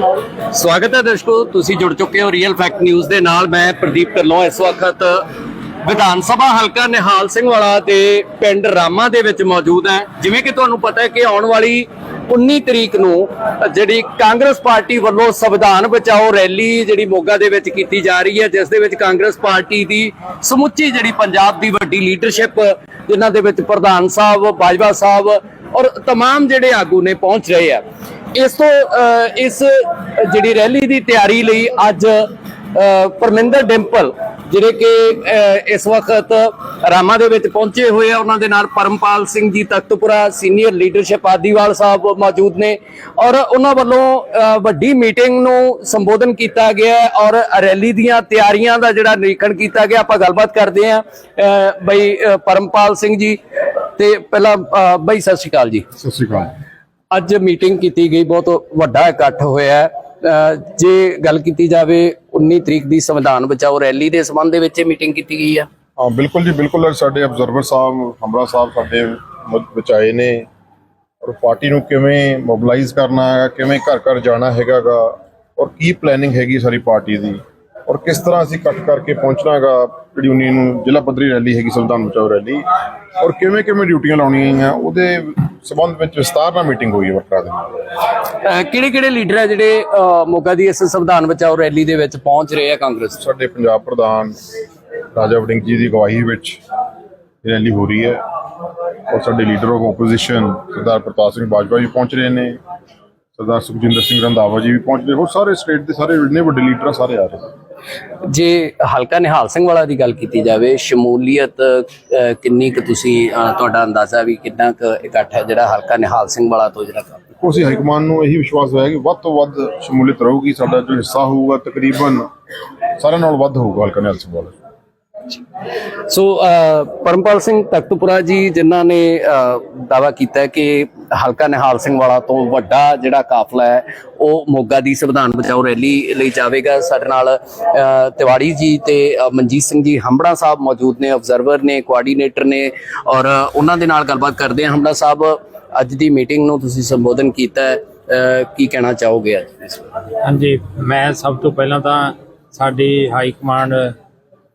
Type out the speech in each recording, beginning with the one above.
ਸਵਾਗਤ ਹੈ ਦਰਸ਼ਕੋ ਤੁਸੀਂ ਜੁੜ ਚੁੱਕੇ ਹੋ ਰੀਅਲ ਫੈਕਟ ਨਿਊਜ਼ ਦੇ ਨਾਲ ਮੈਂ ਪ੍ਰਦੀਪ ਢਿੱਲੋਂ ਇਸ ਵਕਤ ਵਿਧਾਨ ਸਭਾ ਹਲਕਾ ਨਿਹਾਲ ਸਿੰਘ ਵਾਲਾ ਦੇ ਪਿੰਡ ਰਾਮਾ ਦੇ ਵਿੱਚ ਮੌਜੂਦ ਹੈ ਜਿਵੇਂ ਕਿ ਤੁਹਾਨੂੰ ਪਤਾ ਹੈ ਕਿ ਆਉਣ ਵਾਲੀ 19 ਤਰੀਕ ਨੂੰ ਜਿਹੜੀ ਕਾਂਗਰਸ ਪਾਰਟੀ ਵੱਲੋਂ ਸੰਵਿਧਾਨ ਬਚਾਓ ਰੈਲੀ ਜਿਹੜੀ ਮੋਗਾ ਦੇ ਵਿੱਚ ਕੀਤੀ ਜਾ ਰਹੀ ਹੈ ਜਿਸ ਦੇ ਵਿੱਚ ਕਾਂਗਰਸ ਪਾਰਟੀ ਦੀ ਸਮੁੱਚੀ ਜਿਹੜੀ ਪੰਜਾਬ ਦੀ ਵੱਡੀ ਲੀਡਰਸ਼ਿਪ ਜਿਨ੍ਹਾਂ ਦੇ ਵਿੱਚ ਪ੍ਰਧਾਨ ਸਾਹਿਬ ਬਾਜਵਾ ਸਾਹਿਬ ਔਰ तमाम ਜਿਹੜੇ ਆਗੂ ਨੇ ਪਹੁੰਚ ਰਹੇ ਆ ਇਸ ਤੋਂ ਇਸ ਜਿਹੜੀ ਰੈਲੀ ਦੀ ਤਿਆਰੀ ਲਈ ਅੱਜ ਪਰਮਿੰਦਰ ਡਿੰਪਲ ਜਿਹੜੇ ਕਿ ਇਸ ਵਕਤ ਰਾਮਾ ਦੇ ਵਿੱਚ ਪਹੁੰਚੇ ਹੋਏ ਆ ਉਹਨਾਂ ਦੇ ਨਾਲ ਪਰਮਪਾਲ ਸਿੰਘ ਜੀ ਤਖਤਪੁਰਾ ਸੀਨੀਅਰ ਲੀਡਰਸ਼ਿਪ ਆਦੀਵਾਲ ਸਾਹਿਬ ਮੌਜੂਦ ਨੇ। ਔਰ ਉਹਨਾਂ ਵੱਲੋਂ ਵੱਡੀ ਮੀਟਿੰਗ ਨੂੰ ਸੰਬੋਧਨ ਕੀਤਾ ਗਿਆ ਔਰ ਰੈਲੀ ਦੀਆਂ ਤਿਆਰੀਆਂ ਦਾ ਜਿਹੜਾ ਨਿਰੀਖਣ ਕੀਤਾ ਗਿਆ ਆਪਾਂ ਗੱਲਬਾਤ ਕਰਦੇ ਹਾਂ ਅ, ਬਈ ਪਰਮਪਾਲ ਸਿੰਘ ਜੀ ਤੇ ਪਹਿਲਾਂ ਅ, ਬਈ ਸਤਿ ਸ਼੍ਰੀ ਅਕਾਲ ਜੀ। ਸਤਿ ਸ਼੍ਰੀ ਅਕਾਲ। ਅੱਜ ਮੀਟਿੰਗ ਕੀਤੀ ਗਈ, ਬਹੁਤ ਵੱਡਾ ਇਕੱਠ ਹੋਇਆ ਜੇ ਗੱਲ ਕੀਤੀ ਜਾਵੇ 19 ਤਰੀਕ ਦੀ ਸੰਵਿਧਾਨ ਬਚਾਓ ਰੈਲੀ ਦੇ ਸੰਬੰਧ ਦੇ ਵਿੱਚ ਇਹ ਮੀਟਿੰਗ ਕੀਤੀ ਗਈ ਆ। ਹਾਂ, ਬਿਲਕੁਲ ਜੀ, ਬਿਲਕੁਲ। ਸਾਡੇ ਅਬਜ਼ਰਵਰ ਸਾਹਿਬ, ਹਮਰਾ ਸਾਹਿਬ ਸਾਡੇ ਬਚਾਏ ਨੇ। ਔਰ ਪਾਰਟੀ ਨੂੰ ਕਿਵੇਂ ਮੋਬਿਲਾਈਜ਼ ਕਰਨਾ ਹੈ ਕਿਵੇਂ ਘਰ ਘਰ ਜਾਣਾ ਹੈਗਾਗਾ, ਔਰ ਕੀ ਪਲੈਨਿੰਗ ਹੈਗੀ ਸਾਰੀ ਪਾਰਟੀ ਦੀ। ਔਰ ਕਿਸ ਤਰ੍ਹਾਂ ਅਸੀਂ ਇਕੱਠ ਕਰਕੇ ਪਹੁੰਚਣਾਗਾ? ਜਿਹੜੀ 19 ਨੂੰ ਜ਼ਿਲ੍ਹਾ ਪੱਧਰੀ ਰੈਲੀ ਹੈਗੀ ਸੰਵਿਧਾਨ ਬਚਾਓ ਰੈਲੀ। ਔਰ ਕਿਵੇਂ ਕਿਵੇਂ ਡਿਊਟੀਆਂ ਲਾਉਣੀਆਂ ਆ ਉਹਦੇ ਸਬੰਧ ਵਿੱਚ ਵਿਸਤਾਰ ਨਾਲ ਮੀਟਿੰਗ ਹੋਈ ਹੈ ਵਰਕਰਾਂ ਦੇ ਕਿਹੜੇ ਕਿਹੜੇ ਲੀਡਰ ਆ ਜਿਹੜੇ ਮੋਗਾ ਦੀ ਇਸ ਸੰਵਿਧਾਨ ਬਚਾਓ ਰੈਲੀ ਦੇ ਵਿੱਚ ਪਹੁੰਚ ਰਹੇ ਆ ਕਾਂਗਰਸ? ਸਾਡੇ ਪੰਜਾਬ ਪ੍ਰਧਾਨ ਰਾਜਾ ਵੜਿੰਗ ਜੀ ਦੀ ਅਗਵਾਈ ਵਿੱਚ ਰੈਲੀ ਹੋ ਰਹੀ ਹੈ। ਔਰ ਸਾਡੇ leader of opposition Sardar Pratap Singh Bajwa ji ਪਹੁੰਚ ਰਹੇ ਨੇ। ਸਰਦਾਰ ਸੁਖਜਿੰਦਰ ਸਿੰਘ ਰੰਧਾਵਾ ਜੀ ਵੀ ਪਹੁੰਚ ਰਹੇ ਹੋਰ ਸਾਰੇ ਸਟੇਟ ਦੇ ਸਾਰੇ ਜਿੰਨੇ ਵੱਡੇ ਲੀਡਰ ਸਾਰੇ ਆ ਰਹੇ ਨੇ। ਜੇ ਹਲਕਾ ਨਿਹਾਲ ਸਿੰਘ ਵਾਲਾ ਦੀ ਗੱਲ ਕੀਤੀ ਜਾਵੇ, ਸ਼ਮੂਲੀਅਤ, ਅਹ, ਕਿੰਨੀ ਕੁ ਤੁਸੀਂ ਤੁਹਾਡਾ ਅੰਦਾਜ਼ਾ ਵੀ ਕਿੰਨਾ ਕੁ ਇਕੱਠ ਹੈ ਜਿਹੜਾ ਹਲਕਾ ਨਿਹਾਲ ਸਿੰਘ ਵਾਲਾ ਤੋਂ ਜਿਹੜਾ ਕਰ ਹਾਈਕਮਾਨ ਨੂੰ ਇਹੀ ਵਿਸ਼ਵਾਸ ਹੋਇਆ ਕਿ ਵੱਧ ਤੋਂ ਵੱਧ ਸ਼ਮੂਲੀਅਤ ਰਹੂਗੀ, ਸਾਡਾ ਜੋ ਹਿੱਸਾ ਹੋਊਗਾ ਤਕਰੀਬਨ ਸਾਰਿਆਂ ਨਾਲ ਵੱਧ ਹੋਊਗਾ ਹਲਕਾ ਨਿਹਾਲ ਸਿੰਘ ਵਾਲਾ। ਸੋ ਪਰਮਪਾਲ ਸਿੰਘ ਤਖਤਪੁਰਾ ਜੀ, ਜਿਨ੍ਹਾਂ ਨੇ ਦਾਵਾ ਕੀਤਾ ਕਿ ਹਲਕਾ ਨਿਹਾਲ ਸਿੰਘ ਵਾਲਾ ਤੋਂ ਵੱਡਾ ਜਿਹੜਾ ਕਾਫਲਾ ਹੈ, ਉਹ ਮੋਗਾ ਦੀ ਸੰਵਿਧਾਨ ਬਚਾਓ ਰੈਲੀ ਲਈ ਜਾਵੇਗਾ। ਸਾਡੇ ਨਾਲ ਤਿਵਾੜੀ ਜੀ ਤੇ ਮਨਜੀਤ ਸਿੰਘ ਜੀ ਹੰਬੜਾ ਸਾਹਿਬ ਮੌਜੂਦ ਨੇ ਆਬਜ਼ਰਵਰ ਨੇ ਕੋਆਰਡੀਨੇਟਰ ਨੇ ਔਰ ਉਹਨਾਂ ਦੇ ਨਾਲ ਗੱਲਬਾਤ ਕਰਦੇ ਹਾਂ। ਹੰਬੜਾ ਸਾਹਿਬ, ਅੱਜ ਦੀ ਮੀਟਿੰਗ ਨੂੰ ਤੁਸੀਂ ਸੰਬੋਧਨ ਕੀਤਾ ਹੈ ਕੀ ਕਹਿਣਾ ਚਾਹੋਗੇ ਅੱਜ ਹਾਂਜੀ, ਮੈਂ ਸਭ ਤੋਂ ਪਹਿਲਾਂ ਤਾਂ ਸਾਡੀ ਹਾਈ ਕਮਾਂਡ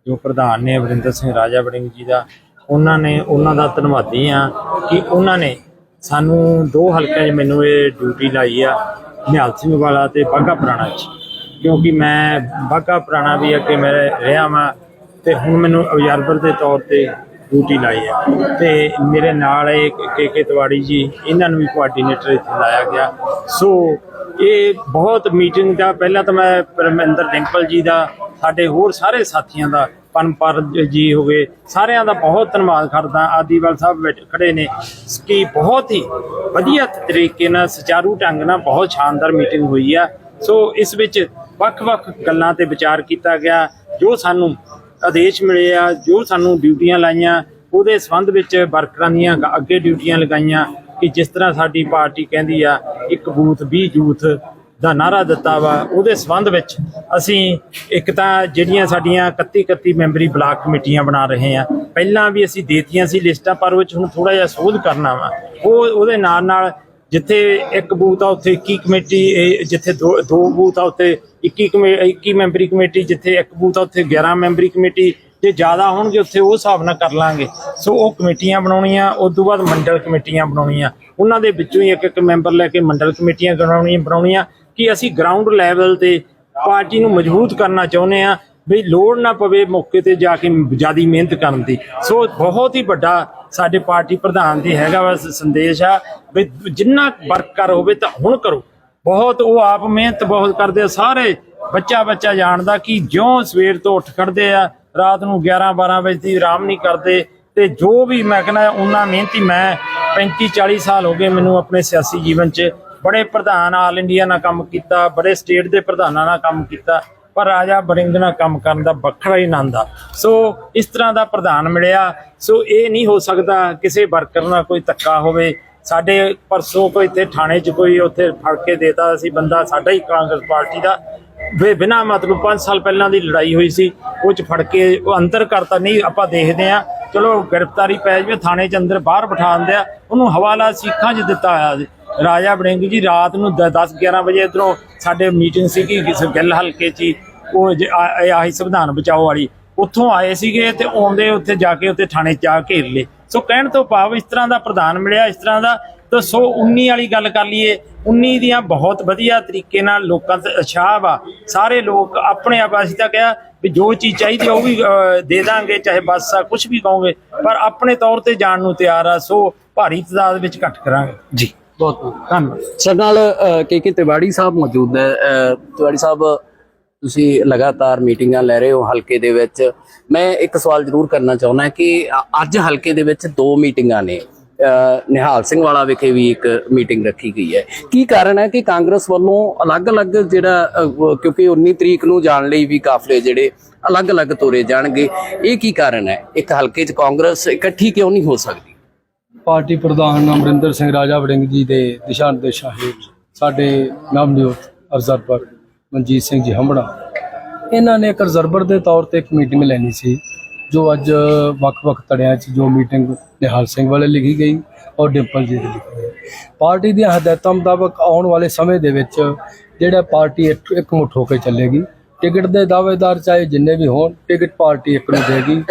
ਜੋ ਪ੍ਰਧਾਨ ਨੇ ਵਰਿੰਦਰ ਸਿੰਘ ਰਾਜਾ ਵੜਿੰਗ ਜੀ ਦਾ, ਉਹਨਾਂ ਨੇ ਉਹਨਾਂ ਦਾ ਧੰਨਵਾਦੀ ਆ ਕਿ ਉਹਨਾਂ ਨੇ ਸਾਨੂੰ ਦੋ ਹਲਕਿਆਂ 'ਚ ਮੈਨੂੰ ਇਹ ਡਿਊਟੀ ਲਾਈ ਆ, ਨਿਹਾਲ ਸਿੰਘ ਵਾਲਾ ਤੇ ਬਾਘਾ ਪੁਰਾਣਾ 'ਚ। ਕਿਉਂਕਿ ਮੈਂ ਬਾਘਾ ਪੁਰਾਣਾ ਵੀ ਅੱਗੇ ਮੈਂ ਰਿਹਾ ਵਾਂ ਤੇ ਹੁਣ ਮੈਨੂੰ ਅਬਜ਼ਰਵਰ ਦੇ ਤੌਰ ਤੇ ਡਿਊਟੀ ਲਾਈ ਆ। ਤੇ ਮੇਰੇ ਨਾਲ ਇਹ ਕੇ ਕੇ ਤਿਵਾੜੀ ਜੀ, ਇਹਨਾਂ ਨੂੰ ਵੀ ਕੋਆਰਡੀਨੇਟਰ ਇੱਥੇ ਲਾਇਆ ਗਿਆ। ਸੋ ਇਹ ਬਹੁਤ ਮੀਟਿੰਗ ਦਾ, ਪਹਿਲਾਂ ਤਾਂ ਮੈਂ ਪਰਮਿੰਦਰ ਡਿੰਪਲ ਜੀ ਦਾ ਸਾਡੇ ਹੋਰ ਸਾਰੇ ਸਾਥੀਆਂ ਦਾ ਪਨਪਰ ਜੀ ਹੋ ਗਏ ਸਾਰਿਆਂ ਦਾ ਬਹੁਤ ਧੰਨਵਾਦ ਕਰਦਾ। ਆਦੀਵਾਲ ਸਾਹਿਬ ਵਿੱਚ ਖੜੇ ਨੇ। ਕਿ ਬਹੁਤ ਹੀ ਵਧੀਆ ਤਰੀਕੇ ਨਾਲ, ਸੁਚਾਰੂ ਢੰਗ ਨਾਲ ਬਹੁਤ ਸ਼ਾਨਦਾਰ ਮੀਟਿੰਗ ਹੋਈ ਆ। ਸੋ ਇਸ ਵਿੱਚ ਵੱਖ-ਵੱਖ ਗੱਲਾਂ ਤੇ ਵਿਚਾਰ ਕੀਤਾ ਗਿਆ। ਜੋ ਸਾਨੂੰ ਆਦੇਸ਼ ਮਿਲੇ ਆ, ਜੋ ਸਾਨੂੰ ਡਿਊਟੀਆਂ ਲਾਈਆਂ, ਉਹਦੇ ਸੰਬੰਧ ਵਿੱਚ ਵਰਕਰਾਂ ਦੀਆਂ ਅੱਗੇ ਡਿਊਟੀਆਂ ਲਗਾਈਆਂ ਕਿ ਜਿਸ ਤਰ੍ਹਾਂ ਸਾਡੀ ਪਾਰਟੀ ਕਹਿੰਦੀ ਆ, ਇੱਕ ਬੂਥ 20 ਯੂਥ ਦਾ ਨਾਰਾ ਦਿੱਤਾ ਵਾ, ਉਹਦੇ ਸੰਬੰਧ ਵਿੱਚ ਅਸੀਂ ਇੱਕ ਤਾਂ ਜਿਹੜੀਆਂ ਸਾਡੀਆਂ 31 31 ਮੈਂਬਰੀ ਬਲਾਕ ਕਮੇਟੀਆਂ ਬਣਾ ਰਹੇ ਆ ਪਹਿਲਾਂ ਵੀ ਅਸੀਂ ਦੇਤੀਆਂ ਸੀ ਲਿਸਟਾਂ, ਪਰ ਉਹ 'ਚ ਹੁਣ ਥੋੜਾ ਜਿਹਾ ਸੋਧ ਕਰਨਾ ਵਾ। ਉਹ, ਉਹਦੇ ਨਾਲ ਨਾਲ ਜਿੱਥੇ ਇੱਕ ਬੂਥ ਆ, ਉੱਥੇ 21 ਕਮੇਟੀ ਜਿੱਥੇ ਦੋ ਦੋ ਬੂਥ ਆ, ਉੱਥੇ 21 ਕਮੇ 21 ਮੈਂਬਰੀ ਕਮੇਟੀ, ਜਿੱਥੇ ਇੱਕ ਬੂਥ ਆ, ਉੱਥੇ 11 ਮੈਂਬਰੀ ਕਮੇਟੀ। ਜੇ ਜ਼ਿਆਦਾ ਹੋਣਗੇ, ਉੱਥੇ ਉਹ ਹਿਸਾਬ ਨਾਲ ਕਰ ਲਾਂਗੇ। ਸੋ ਉਹ ਕਮੇਟੀਆਂ ਬਣਾਉਣੀਆਂ, ਉਸ ਤੋਂ ਬਾਅਦ ਮੰਡਲ ਕਮੇਟੀਆਂ ਬਣਾਉਣੀਆਂ। ਉਹਨਾਂ ਦੇ ਵਿੱਚੋਂ ਹੀ ਇੱਕ ਇੱਕ ਮੈਂਬਰ ਲੈ ਕੇ ਮੰਡਲ ਕਮੇਟੀਆਂ ਬਣਾਉਣੀਆਂ ਬਣਾਉਣੀਆਂ। ਕਿ ਅਸੀਂ ਗਰਾਊਂਡ ਲੈਵਲ ਤੇ ਪਾਰਟੀ ਨੂੰ ਮਜ਼ਬੂਤ ਕਰਨਾ ਚਾਹੁੰਦੇ ਆ ਵੀ ਲੋੜ ਨਾ ਪਵੇ ਮੌਕੇ ਤੇ ਜਾ ਕੇ ਜਿਆਦੀ ਮਿਹਨਤ ਕਰਨ ਦੀ। ਸੋ ਬਹੁਤ ਹੀ ਵੱਡਾ ਸਾਡੇ ਪਾਰਟੀ ਪ੍ਰਧਾਨ ਦੀ ਹੈਗਾ ਵਾ ਸੰਦੇਸ਼ ਆ ਵੀ ਜਿੰਨਾ ਵਰਕ ਕਰ ਹੋਵੇ ਤਾਂ ਹੁਣ ਕਰੋ। ਬਹੁਤ ਉਹ ਆਪ ਮਿਹਨਤ ਬਹੁਤ ਕਰਦੇ ਆ, ਸਾਰੇ ਬੱਚਾ ਬੱਚਾ ਜਾਣਦਾ ਕਿ ਜਿਉਂ ਸਵੇਰ ਤੋਂ ਉੱਠ ਖੜਦੇ ਆ, ਰਾਤ ਨੂੰ 11 12 ਵਜੇ ਦੀ ਆਰਾਮ ਨਹੀਂ ਕਰਦੇ ਤੇ ਜੋ ਵੀ ਮੈਂ ਕਹਿੰਦਾ, ਉਹਨਾਂ ਮਿਹਨਤੀ ਮੈਂ 35 40 ਸਾਲ ਹੋ ਗਏ ਮੈਨੂੰ ਆਪਣੇ ਸਿਆਸੀ ਜੀਵਨ 'ਚ ਬੜੇ ਪ੍ਰਧਾਨ ਆਲ ਇੰਡੀਆ ਨਾਲ ਕੰਮ ਕੀਤਾ, ਬੜੇ ਸਟੇਟ ਦੇ ਪ੍ਰਧਾਨਾਂ ਨਾਲ ਕੰਮ ਕੀਤਾ, ਪਰ ਰਾਜਾ ਬਰਿੰਗ ਨਾਲ ਕੰਮ ਕਰਨ ਦਾ ਵੱਖਰਾ ਹੀ ਆਨੰਦ ਆ। ਸੋ ਇਸ ਤਰ੍ਹਾਂ ਦਾ ਪ੍ਰਧਾਨ ਮਿਲਿਆ। ਸੋ ਇਹ ਨਹੀਂ ਹੋ ਸਕਦਾ ਕਿਸੇ ਵਰਕਰ ਨਾਲ ਕੋਈ ਧੱਕਾ ਹੋਵੇ। ਸਾਡੇ ਪਰਸੋਂ ਕੋਈ ਇੱਥੇ ਥਾਣੇ 'ਚ ਕੋਈ ਉੱਥੇ ਫੜ ਕੇ ਦੇਤਾ ਸੀ ਬੰਦਾ, ਸਾਡਾ ਹੀ ਕਾਂਗਰਸ ਪਾਰਟੀ ਦਾ। ਵੇ ਬਿਨਾ ਮਤਲਬ 5 ਸਾਲ ਪਹਿਲਾਂ ਦੀ ਲੜਾਈ ਹੋਈ ਸੀ, ਉਹ 'ਚ ਫੜ ਕੇ ਉਹ ਅੰਦਰ ਕਰਤਾ। ਨਹੀਂ, ਆਪਾਂ ਦੇਖਦੇ ਆ ਚਲੋ, ਗ੍ਰਿਫਤਾਰੀ ਪੈ ਜਾਵੇ, ਥਾਣੇ 'ਚ ਅੰਦਰ ਬਾਹਰ ਬਿਠਾ ਦਿੰਦੇ ਆ। ਉਹਨੂੰ ਹਵਾਲਾ ਸਿੱਖਾਂ 'ਚ ਦਿੱਤਾ ਹੋਇਆ ਸੀ। ਰਾਜਾ ਵੜਿੰਗ ਜੀ ਰਾਤ ਨੂੰ 10 11 ਵਜੇ ਇਧਰੋਂ ਸਾਡੇ ਮੀਟਿੰਗ ਸੀਗੀ ਕਿਸੇ ਗੱਲ ਹਲਕੇ 'ਚ ਹੀ, ਉਹ ਆਹੀ ਸੰਵਿਧਾਨ ਬਚਾਓ ਵਾਲੀ। ਉੱਥੋਂ ਆਏ ਸੀਗੇ ਤੇ ਆਉਂਦੇ ਉੱਥੇ ਜਾ ਕੇ ਉੱਥੇ ਥਾਣੇ ਜਾ ਘੇਰ ਲਏ। ਸੋ ਕਹਿਣ ਤੋਂ ਭਾਵ ਇਸ ਤਰ੍ਹਾਂ ਦਾ ਪ੍ਰਧਾਨ ਮਿਲਿਆ ਇਸ ਤਰ੍ਹਾਂ ਦਾ ਤਾਂ ਸੋ 19 ਵਾਲੀ ਗੱਲ ਕਰ ਲਈਏ। 19 ਦੀਆਂ ਬਹੁਤ ਵਧੀਆ ਤਰੀਕੇ ਨਾਲ ਲੋਕਾਂ ਤੇ ਉਤਸ਼ਾਹ ਵਾ। ਸਾਰੇ ਲੋਕ ਆਪਣੇ ਆਪ ਅਸੀਂ ਤਾਂ ਕਿਹਾ ਵੀ ਜੋ ਚੀਜ਼ ਚਾਹੀਦੀ ਉਹ ਵੀ ਦੇ ਦਾਂਗੇ ਚਾਹੇ ਬੱਸ ਆ ਕੁਝ ਵੀ ਕਹੋਗੇ ਪਰ ਆਪਣੇ ਤੌਰ ਤੇ ਜਾਣ ਨੂੰ ਤਿਆਰ ਆ। ਸੋ ਭਾਰੀ ਤਾਦਾਦ ਵਿੱਚ ਘੱਟ ਕਰਾਂਗੇ। ਜੀ। ਬਹੁਤ ਬਹੁਤ ਧੰਨਵਾਦ। ਸਾਡੇ ਨਾਲ ਕੇ ਕੇ ਤਿਵਾੜੀ ਸਾਹਿਬ ਮੌਜੂਦ ਹੈ ਤਿਵਾੜੀ ਸਾਹਿਬ, ਤੁਸੀਂ ਲਗਾਤਾਰ ਮੀਟਿੰਗਾਂ ਲੈ ਰਹੇ ਹੋ ਹਲਕੇ ਦੇ ਵਿੱਚ। ਮੈਂ ਇੱਕ ਸਵਾਲ ਜ਼ਰੂਰ ਕਰਨਾ ਚਾਹੁੰਦਾ ਕਿ ਅੱਜ ਹਲਕੇ ਦੇ ਵਿੱਚ ਦੋ ਮੀਟਿੰਗਾਂ ਨੇ। ਨਿਹਾਲ ਸਿੰਘ ਵਾਲਾ ਵਿਖੇ ਵੀ ਇੱਕ ਮੀਟਿੰਗ ਰੱਖੀ ਗਈ ਹੈ। ਕੀ ਕਾਰਨ ਹੈ ਕਿ ਕਾਂਗਰਸ ਵੱਲੋਂ ਅਲੱਗ-ਅਲੱਗ ਜਿਹੜਾ ਕਿਉਂਕਿ 19 ਤਰੀਕ ਨੂੰ ਜਾਣ ਲਈ ਵੀ ਕਾਫਲੇ ਜਿਹੜੇ ਅਲੱਗ-ਅਲੱਗ ਤੋਰੇ ਜਾਣਗੇ। ਇਹ ਕੀ ਕਾਰਨ ਹੈ? ਇੱਕ ਹਲਕੇ 'ਚ ਕਾਂਗਰਸ ਇਕੱਠੀ ਕਿਉਂ ਨਹੀਂ ਹੋ ਸਕਦੀ? ਪਾਰਟੀ ਪ੍ਰਧਾਨ ਅਮਰਿੰਦਰ ਸਿੰਘ ਰਾਜਾ ਵੜਿੰਗ ਜੀ ਦੇ ਦਿਸ਼ਾ ਨਿਰਦੇਸ਼ਾਂ ਹੇਠ ਸਾਡੇ ਨਵਨਿਯੁਕਤ ਅਬਜ਼ਰਵਰ ਮਨਜੀਤ ਸਿੰਘ ਜੀ ਹੰਬੜਾ। ਇਹਨਾਂ ਨੇ ਇੱਕ ਅਬਜ਼ਰਵਰ ਦੇ ਤੌਰ ਤੇ ਇੱਕ ਮੀਟਿੰਗ ਲੈਣੀ ਸੀ, ਜੋ ਅੱਜ ਵੱਖ-ਵੱਖ ਧੜਿਆਂ 'ਚ ਜੋ ਮੀਟਿੰਗ ਨਿਹਾਲ ਸਿੰਘ ਵਾਲੇ ਲਿਖੀ ਗਈ ਔਰ ਡਿੰਪਲ ਜੀ ਦੀ ਲਿਖੀ ਗਈ। ਪਾਰਟੀ ਦੀਆਂ ਹਦਾਇਤਾਂ ਮੁਤਾਬਕ ਆਉਣ ਵਾਲੇ ਸਮੇਂ ਦੇ ਵਿੱਚ ਜਿਹੜਾ ਪਾਰਟੀ ਇੱਕ ਇੱਕ ਮੁੱਠ ਹੋ ਕੇ ਚੱਲੇਗੀ, ਟਿਕਟ ਦੇ ਦਾਅਵੇਦਾਰ ਚਾਹੇ ਜਿੰਨੇ ਵੀ ਹੋਣ, ਟਿਕਟ ਪਾਰਟੀ ਇੱਕ ਨੂੰ ਦੇਗੀ।